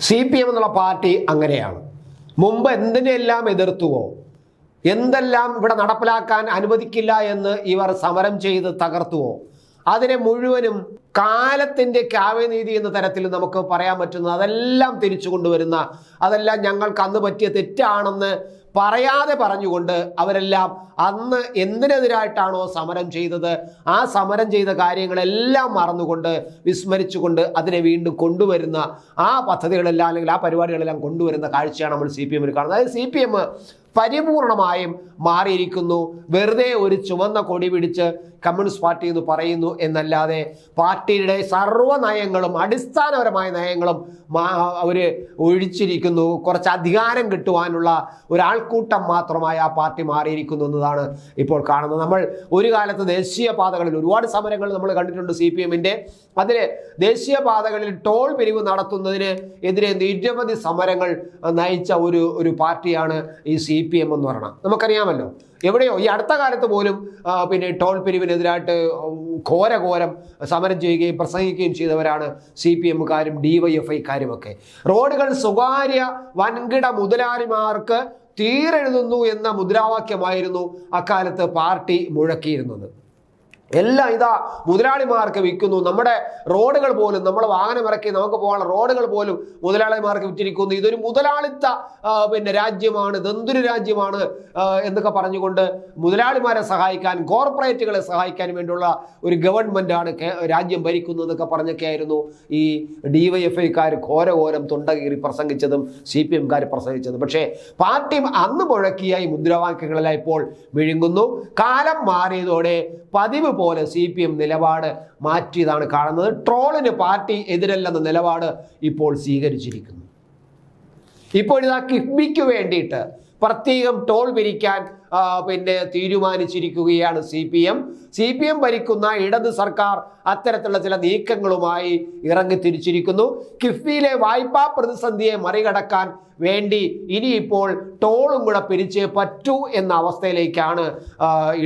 C P M എന്നുള്ള party അങ്ങനെയാണ്. മുമ്പ് എന്തിനെല്ലാം എതിർത്തുവോ എന്തെല്ലാം ഇവിടെ നടപ്പിലാക്കാൻ അനുവദിക്കില്ല എന്ന് ഇവർ സമരം ചെയ്ത് തകർത്തുവോ അതിനെ മുഴുവനും കാലത്തിന്റെ കാവ്യനീതി എന്ന തരത്തിൽ നമുക്ക് പറയാൻ പറ്റുന്ന അതെല്ലാം തിരിച്ചു കൊണ്ടുവരുന്ന അതെല്ലാം ഞങ്ങൾക്ക് അന്ന് പറ്റിയ തെറ്റാണെന്ന് പറയാതെ പറഞ്ഞുകൊണ്ട് അവരെല്ലാം അന്ന് എന്തിനെതിരായിട്ടാണോ സമരം ചെയ്തത്? ആ സമരം ചെയ്ത കാര്യങ്ങളെല്ലാം മറന്നുകൊണ്ട് വിസ്മരിച്ചുകൊണ്ട് അതിനെ വീണ്ടും കൊണ്ടുവരുന്ന ആ പദ്ധതികളെല്ലാം അല്ലെങ്കിൽ ആ പരിപാടികളെല്ലാം കൊണ്ടുവരുന്ന കാഴ്ചയാണ് നമ്മൾ സി പി എമ്മിൽ കാണുന്നത്. അതായത് സി പി എം പരിപൂർണമായും മാറിയിരിക്കുന്നു. വെറുതെ ഒരു ചുവന്ന കൊടി പിടിച്ച് കമ്മ്യൂണിസ്റ്റ് പാർട്ടി എന്ന് പറയുന്നു എന്നല്ലാതെ പാർട്ടിയുടെ സർവ നയങ്ങളും അടിസ്ഥാനപരമായ നയങ്ങളും അവർ ഒഴിച്ചിരിക്കുന്നു. കുറച്ച് അധികാരം കിട്ടുവാനുള്ള ഒരാൾക്കൂട്ടം മാത്രമായി ആ പാർട്ടി മാറിയിരിക്കുന്നു എന്നതാണ് ഇപ്പോൾ കാണുന്നത്. നമ്മൾ ഒരു കാലത്ത് ദേശീയ പാതകളിൽ ഒരുപാട് സമരങ്ങൾ നമ്മൾ കണ്ടിട്ടുണ്ട് സി പി എമ്മിന്റെ. അതിൽ ദേശീയ പാതകളിൽ ടോൾ പിരിവ് നടത്തുന്നതിന് എതിരെ നിരവധി സമരങ്ങൾ നയിച്ച ഒരു ഒരു പാർട്ടിയാണ് ഈ സി പി എം എന്ന് പറയുന്നത് നമുക്കറിയാമല്ലോ. എവിടെയോ ഈ അടുത്ത കാലത്ത് പോലും പിന്നെ ടോൾ പിരിവിനെതിരായിട്ട് ഘോര ഘോരം സമരം ചെയ്യുകയും പ്രസംഗിക്കുകയും ചെയ്തവരാണ് സി പി എമ്മുകാരും ഡി വൈ എഫ് ഐക്കാരും ഒക്കെ റോഡുകൾ സ്വകാര്യ വൻകിട മുതലാളിമാർക്ക് തീരെഴുതുന്നു എന്ന മുദ്രാവാക്യമായിരുന്നു അക്കാലത്ത് പാർട്ടി മുഴക്കിയിരുന്നത്. എല്ലാം ഇതാ മുതലാളിമാർക്ക് വിൽക്കുന്നു. നമ്മുടെ റോഡുകൾ പോലും നമ്മൾ വാഹനം ഇറക്കി നമുക്ക് പോകാനുള്ള റോഡുകൾ പോലും മുതലാളിമാർക്ക് വിറ്റിരിക്കുന്നു. ഇതൊരു മുതലാളിത്ത പിന്നെ രാജ്യമാണ് ദന്തുരു രാജ്യമാണ് എന്നൊക്കെ പറഞ്ഞുകൊണ്ട് മുതലാളിമാരെ സഹായിക്കാൻ കോർപ്പറേറ്റുകളെ സഹായിക്കാൻ വേണ്ടിയുള്ള ഒരു ഗവൺമെന്റ് ആണ് രാജ്യം ഭരിക്കുന്നതെന്നൊക്കെ പറഞ്ഞൊക്കെ ആയിരുന്നു ഈ ഡി വൈ എഫ് ഐക്കാർ ഘോരഘോരം തൊണ്ടകീറി പ്രസംഗിച്ചതും സി പി എംകാർ പ്രസംഗിച്ചതും. പക്ഷേ പാർട്ടി അന്ന് മുഴക്കിയ ഈ മുദ്രാവാക്യങ്ങളെല്ലാം ഇപ്പോൾ വിഴുങ്ങുന്നു. കാലം മാറിയതോടെ പതിവ് പോലെ സി പി എം നിലപാട് മാറ്റിയതാണ് കാണുന്നത്. ട്രോളിന് പാർട്ടി എതിരല്ലെന്ന നിലപാട് ഇപ്പോൾ സ്വീകരിച്ചിരിക്കുന്നു. ഇപ്പോൾ ഇതാ കിഫ്ബിക്ക് വേണ്ടിയിട്ട് പ്രത്യേകം ടോൾ പിരിക്കാൻ പിന്നെ തീരുമാനിച്ചിരിക്കുകയാണ് C P M. C P M ഭരിക്കുന്ന ഇടത് സർക്കാർ അത്തരത്തിലുള്ള ചില നീക്കങ്ങളുമായി ഇറങ്ങി തിരിച്ചിരിക്കുന്നു. കിഫ്ബിയിലെ വായ്പാ പ്രതിസന്ധിയെ മറികടക്കാൻ വേണ്ടി ഇനിയിപ്പോൾ ടോളും കൂടെ പിരിച്ചേ പറ്റൂ എന്ന അവസ്ഥയിലേക്കാണ്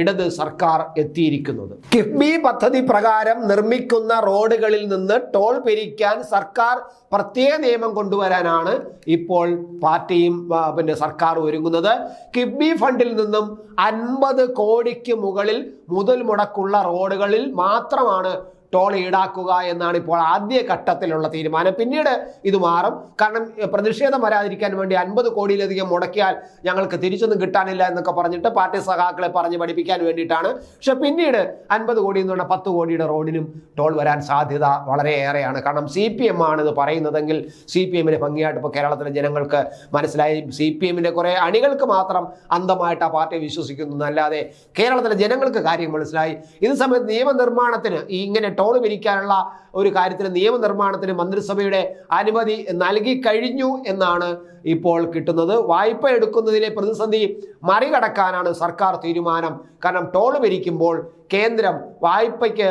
ഇടത് സർക്കാർ എത്തിയിരിക്കുന്നത്. കിഫ്ബി പദ്ധതി പ്രകാരം നിർമ്മിക്കുന്ന റോഡുകളിൽ നിന്ന് ടോൾ പിരിക്കാൻ സർക്കാർ പ്രത്യേക നിയമം കൊണ്ടുവരാനാണ് ഇപ്പോൾ പാർട്ടിയും പിന്നെ സർക്കാർ ഒരുങ്ങുന്നത്. കിഫ്ബി ഫണ്ടിൽ നിന്നും അൻപത് കോടിക്ക് മുകളിൽ മുതൽ മുടക്കുള്ള റോഡുകളിൽ മാത്രമാണ് ടോൾ ഈടാക്കുക എന്നാണ് ഇപ്പോൾ ആദ്യ ഘട്ടത്തിലുള്ള തീരുമാനം. പിന്നീട് ഇത് മാറും. കാരണം പ്രതിഷേധം വരാതിരിക്കാൻ വേണ്ടി അൻപത് കോടിയിലധികം മുടക്കിയാൽ ഞങ്ങൾക്ക് തിരിച്ചൊന്നും കിട്ടാനില്ല എന്നൊക്കെ പറഞ്ഞിട്ട് പാർട്ടി സഖാക്കളെ പറഞ്ഞ് പഠിപ്പിക്കാൻ വേണ്ടിയിട്ടാണ്. പക്ഷെ പിന്നീട് അൻപത് കോടി എന്ന് പറഞ്ഞാൽ പത്ത് കോടിയുടെ റോഡിനും ടോൾ വരാൻ സാധ്യത വളരെയേറെയാണ്. കാരണം സി പി എം ആണ് ഇത് പറയുന്നതെങ്കിൽ സി പി എമ്മിന് ഭംഗിയായിട്ട് ഇപ്പോൾ കേരളത്തിലെ ജനങ്ങൾക്ക് മനസ്സിലായി. സി പി എമ്മിന്റെ കുറേ അണികൾക്ക് മാത്രം അന്ധമായിട്ട് ആ പാർട്ടിയെ വിശ്വസിക്കുന്നു എന്നല്ലാതെ കേരളത്തിലെ ജനങ്ങൾക്ക് കാര്യം മനസ്സിലായി. ഇത് സമയത്ത് നിയമനിർമ്മാണത്തിന് ഈ ഇങ്ങനെ പിരിക്കാനുള്ള ഒരു കാര്യത്തിന് നിയമനിർമ്മാണത്തിന് മന്ത്രിസഭയുടെ അനുമതി നൽകി കഴിഞ്ഞു എന്നാണ് ഇപ്പോൾ കിട്ടുന്നത്. വായ്പ എടുക്കുന്നതിലെ പ്രതിസന്ധി മറികടക്കാനാണ് സർക്കാർ തീരുമാനം. കാരണം ടോൾ പിരിക്കുമ്പോൾ കേന്ദ്രം വായ്പയ്ക്ക്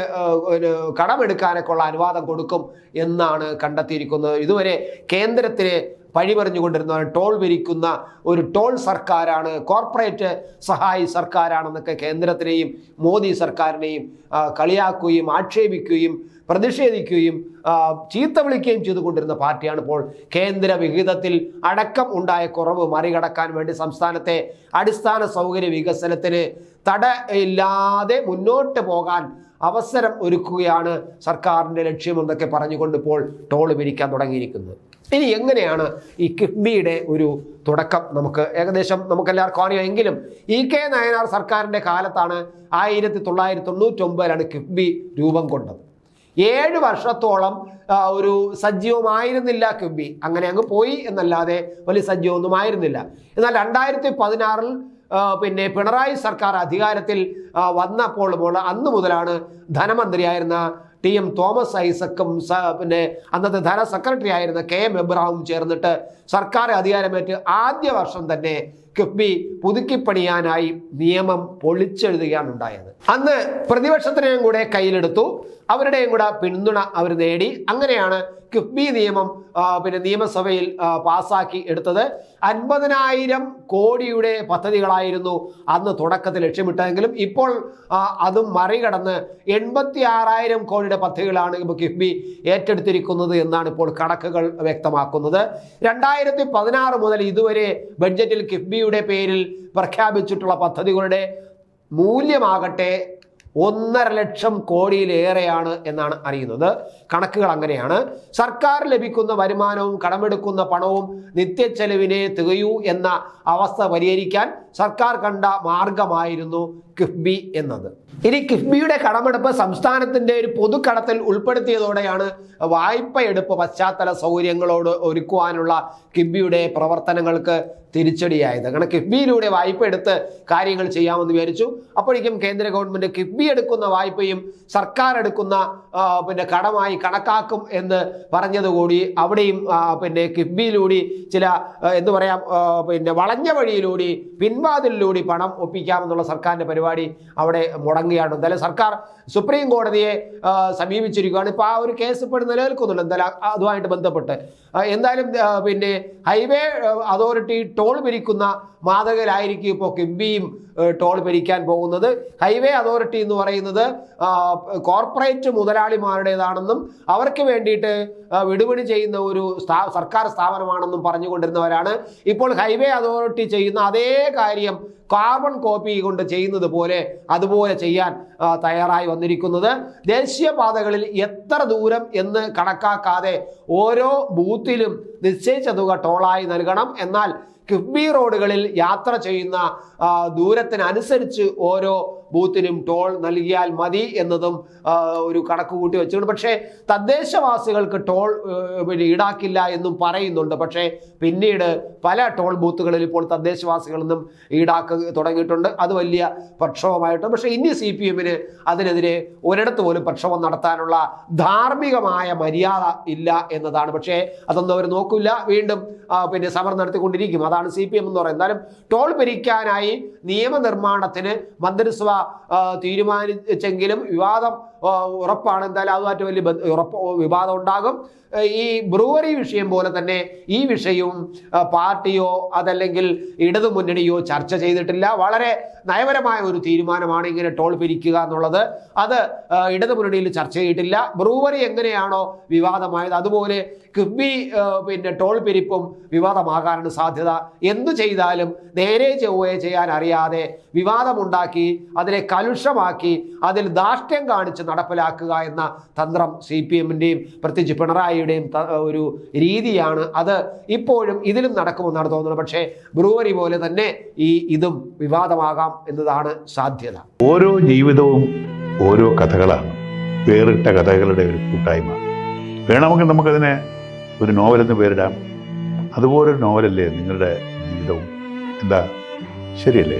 കടമെടുക്കാനൊക്കെ ഉള്ള അനുവാദം കൊടുക്കും എന്നാണ് കണ്ടെത്തിയിരിക്കുന്നത്. ഇതുവരെ കേന്ദ്രത്തിന് പഴി ടോൾ വിരിക്കുന്ന ഒരു ടോൾ സർക്കാരാണ് കോർപ്പറേറ്റ് സഹായി സർക്കാരാണെന്നൊക്കെ കേന്ദ്രത്തിനെയും മോദി സർക്കാരിനെയും കളിയാക്കുകയും ആക്ഷേപിക്കുകയും പ്രതിഷേധിക്കുകയും ചീത്ത വിളിക്കുകയും ചെയ്തുകൊണ്ടിരുന്ന പാർട്ടിയാണ് ഇപ്പോൾ കേന്ദ്ര വിഹിതത്തിൽ അടക്കം ഉണ്ടായ കുറവ് മറികടക്കാൻ വേണ്ടി സംസ്ഥാനത്തെ അടിസ്ഥാന സൗകര്യ വികസനത്തിന് തടയില്ലാതെ മുന്നോട്ട് പോകാൻ അവസരം ഒരുക്കുകയാണ് സർക്കാരിന്റെ ലക്ഷ്യമെന്നൊക്കെ പറഞ്ഞുകൊണ്ട് ഇപ്പോൾ ടോൾ പിരിക്കാൻ തുടങ്ങിയിരിക്കുന്നത്. ഇനി എങ്ങനെയാണ് ഈ കിഫ്ബിയുടെ ഒരു തുടക്കം നമുക്ക്? ഏകദേശം നമുക്കെല്ലാവർക്കും അറിയാം എങ്കിലും ഇ കെ നയനാർ സർക്കാരിന്റെ കാലത്താണ് ആയിരത്തി തൊള്ളായിരത്തി തൊണ്ണൂറ്റൊമ്പതിലാണ് കിഫ്ബി രൂപം കൊണ്ടത്. ഏഴ് വർഷത്തോളം ഒരു സജീവമായിരുന്നില്ല കിഫ്ബി. അങ്ങനെ അങ്ങ് പോയി എന്നല്ലാതെ വലിയ സജീവമൊന്നും ആയിരുന്നില്ല. എന്നാൽ രണ്ടായിരത്തി പതിനാറിൽ പിന്നെ പിണറായി സർക്കാർ അധികാരത്തിൽ വന്നപ്പോൾ അന്ന് മുതലാണ് ധനമന്ത്രിയായിരുന്ന ടി എം തോമസ് ഐസക്കും പിന്നെ അന്നത്തെ ധന സെക്രട്ടറി ആയിരുന്ന കെ എം എബ്രഹാമും ചേർന്നിട്ട് സർക്കാർ അധികാരമേറ്റ് ആദ്യ വർഷം തന്നെ കിഫ്ബി പുതുക്കിപ്പണിയാനായി നിയമം പൊളിച്ചെഴുതുകയാണ് ഉണ്ടായത്. അന്ന് പ്രതിപക്ഷത്തിനെയും കൂടെ കയ്യിലെടുത്തു. അവരുടെയും കൂടെ പിന്തുണ അവർ നേടി. അങ്ങനെയാണ് കിഫ്ബി നിയമം പിന്നെ നിയമസഭയിൽ പാസാക്കി എടുത്തത്. അൻപതിനായിരം കോടിയുടെ പദ്ധതികളായിരുന്നു അന്ന് തുടക്കത്തിൽ ലക്ഷ്യമിട്ടതെങ്കിലും ഇപ്പോൾ അതും മറികടന്ന് എൺപത്തി ആറായിരം കോടിയുടെ പദ്ധതികളാണ് ഇപ്പോൾ കിഫ്ബി ഏറ്റെടുത്തിരിക്കുന്നത് എന്നാണ് ഇപ്പോൾ കണക്കുകൾ വ്യക്തമാക്കുന്നത്. രണ്ടായിരത്തി പതിനാറ് മുതൽ ഇതുവരെ ബഡ്ജറ്റിൽ കിഫ്ബിയുടെ പേരിൽ പ്രഖ്യാപിച്ചിട്ടുള്ള പദ്ധതികളുടെ മൂല്യമാകട്ടെ ഒന്നര ലക്ഷം കോടിയിലേറെയാണ് എന്നാണ് അറിയുന്നത്. കണക്കുകൾ അങ്ങനെയാണ്. സർക്കാർ ലഭിക്കുന്ന വരുമാനവും കടമെടുക്കുന്ന പണവും നിത്യച്ചെലവിനെ തികയൂ എന്ന അവസ്ഥ പരിഹരിക്കാൻ സർക്കാർ കണ്ട മാർഗമായിരുന്നു കിഫ്ബി എന്നത്. ഇനി കിഫ്ബിയുടെ കടമെടുപ്പ് സംസ്ഥാനത്തിന്റെ ഒരു പൊതുക്കടത്തിൽ ഉൾപ്പെടുത്തിയതോടെയാണ് വായ്പയെടുപ്പ് പശ്ചാത്തല സൗകര്യങ്ങളോട് ഒരുക്കുവാനുള്ള കിഫ്ബിയുടെ പ്രവർത്തനങ്ങൾക്ക് തിരിച്ചടിയായത്. കാരണം കിഫ്ബിയിലൂടെ വായ്പ എടുത്ത് കാര്യങ്ങൾ ചെയ്യാമെന്ന് വിചാരിച്ചു. അപ്പോഴേക്കും കേന്ദ്ര ഗവൺമെന്റ് കിഫ്ബി എടുക്കുന്ന വായ്പയും സർക്കാർ എടുക്കുന്ന പിന്നെ കടമായി കണക്കാക്കും എന്ന് പറഞ്ഞതുകൂടി അവിടെയും പിന്നെ കിഫ്ബിയിലൂടെ ചില എന്ന് പറയാം പിന്നെ വളഞ്ഞ വഴിയിലൂടെ പിൻവാതിലിലൂടെ പണം ഒപ്പിക്കാമെന്നുള്ള സർക്കാരിന്റെ പരിപാടി അവിടെ മുടങ്ങുകയാണ്. എന്തായാലും സർക്കാർ സുപ്രീം കോടതിയെ സമീപിച്ചിരിക്കുകയാണ്. ഇപ്പോൾ ആ ഒരു കേസ് ഇപ്പോൾ നിലനിൽക്കുന്നുണ്ട്. എന്തായാലും അതുമായിട്ട് ബന്ധപ്പെട്ട്. എന്തായാലും പിന്നെ ഹൈവേ അതോറിറ്റി ടോൾ പിരിക്കുന്ന മാതകരായിരിക്കും ഇപ്പോൾ കിംബിയും ടോൾ പിരിക്കാൻ പോകുന്നത്. ഹൈവേ അതോറിറ്റി എന്ന് പറയുന്നത് കോർപ്പറേറ്റ് മുതലാളിമാരുടേതാണെന്നും അവർക്ക് വേണ്ടിയിട്ട് വിടുപണി ചെയ്യുന്ന ഒരു സർക്കാർ സ്ഥാപനമാണെന്നും പറഞ്ഞുകൊണ്ടിരുന്നവരാണ്. ഇപ്പോൾ ഹൈവേ അതോറിറ്റി ചെയ്യുന്ന അതേ കാര്യം കാർബൺ കോപ്പി കൊണ്ട് ചെയ്യുന്നത് പോലെ അതുപോലെ ചെയ്യാൻ തയ്യാറായി വന്നിരിക്കുന്നത്. ദേശീയപാതകളിൽ എത്ര ദൂരം എന്ന് കണക്കാക്കാതെ ഓരോ ബൂത്തിലും നിശ്ചയിച്ച തുക ടോളായി നൽകണം. എന്നാൽ കിഫ്ബി റോഡുകളിൽ യാത്ര ചെയ്യുന്ന ദൂരത്തിനനുസരിച്ച് ഓരോ ബൂത്തിനും ടോൾ നൽകിയാൽ മതി എന്നതും ഒരു കണക്ക് കൂട്ടി വെച്ചിട്ടുണ്ട്. പക്ഷേ തദ്ദേശവാസികൾക്ക് ടോൾ പിന്നെ ഈടാക്കില്ല എന്നും പറയുന്നുണ്ട്. പക്ഷേ പിന്നീട് പല ടോൾ ബൂത്തുകളിൽ ഇപ്പോൾ തദ്ദേശവാസികളിൽ നിന്നും ഈടാക്ക തുടങ്ങിയിട്ടുണ്ട്. അത് വലിയ പ്രക്ഷോഭമായിട്ട്. പക്ഷേ ഇനി സി പി എമ്മിന് അതിനെതിരെ ഒരിടത്ത് പോലും പ്രക്ഷോഭം നടത്താനുള്ള ധാർമ്മികമായ മര്യാദ ഇല്ല എന്നതാണ്. പക്ഷേ അതൊന്നും അവർ നോക്കില്ല വീണ്ടും പിന്നെ സമരം നടത്തിക്കൊണ്ടിരിക്കും. അതാണ് സി പി എം എന്ന് പറയുന്നത്. എന്തായാലും ടോൾ പിരിക്കാനായി നിയമനിർമ്മാണത്തിന് മന്ത്രിസഭ തീരുമാനിച്ചെങ്കിലും വിവാദം ഉറപ്പാണ്. എന്തായാലും അതുമായിട്ട് വലിയ ഉറപ്പ് വിവാദം ഉണ്ടാകും. ഈ ബ്രൂവറി വിഷയം പോലെ തന്നെ ഈ വിഷയവും പാർട്ടിയോ അതല്ലെങ്കിൽ ഇടതു മുന്നണിയോ ചർച്ച ചെയ്തിട്ടില്ല. വളരെ നയപരമായ ഒരു തീരുമാനമാണ് ഇങ്ങനെ ടോൾ പിരിക്കുക എന്നുള്ളത്. അത് ഇടതുമുന്നണിയിൽ ഇടതു മുന്നണിയിൽ ചർച്ച ചെയ്തിട്ടില്ല. ബ്രൂവറി എങ്ങനെയാണോ വിവാദമായത് അതുപോലെ കിഫ്ബി പിന്നെ ടോൾ പിരിപ്പും വിവാദമാകാനാണ് സാധ്യത. എന്തു ചെയ്താലും നേരെ ചൊവ്വയെ ചെയ്യാൻ അറിയാതെ വിവാദമുണ്ടാക്കി അതിനെ കലുഷമാക്കി അതിൽ ധാർഷ്ട്യം കാണിച്ച് നടപ്പിലാക്കുക എന്ന തന്ത്രം സി പി എമ്മിന്റെയും പ്രത്യേകിച്ച് പിണറായിയുടെയും ഒരു രീതിയാണ് അത് ഇപ്പോഴും ഇതിലും നടക്കുമെന്നാണ് തോന്നുന്നത്. പക്ഷേ ബ്രൂവറി പോലെ തന്നെ ഈ ഇതും വിവാദമാകാം എന്നതാണ് സാധ്യത. ഓരോ ജീവിതവും ഓരോ കഥകളാണ്. വേറിട്ട കഥകളുടെ ഒരു കൂട്ടായ്മ. വേണമെങ്കിൽ നമുക്കതിനെ ഒരു നോവലെന്ന് പേരിടാം. അതുപോലൊരു നോവലല്ലേ നിങ്ങളുടെ ജീവിതവും? എന്താ? ശരിയല്ലേ?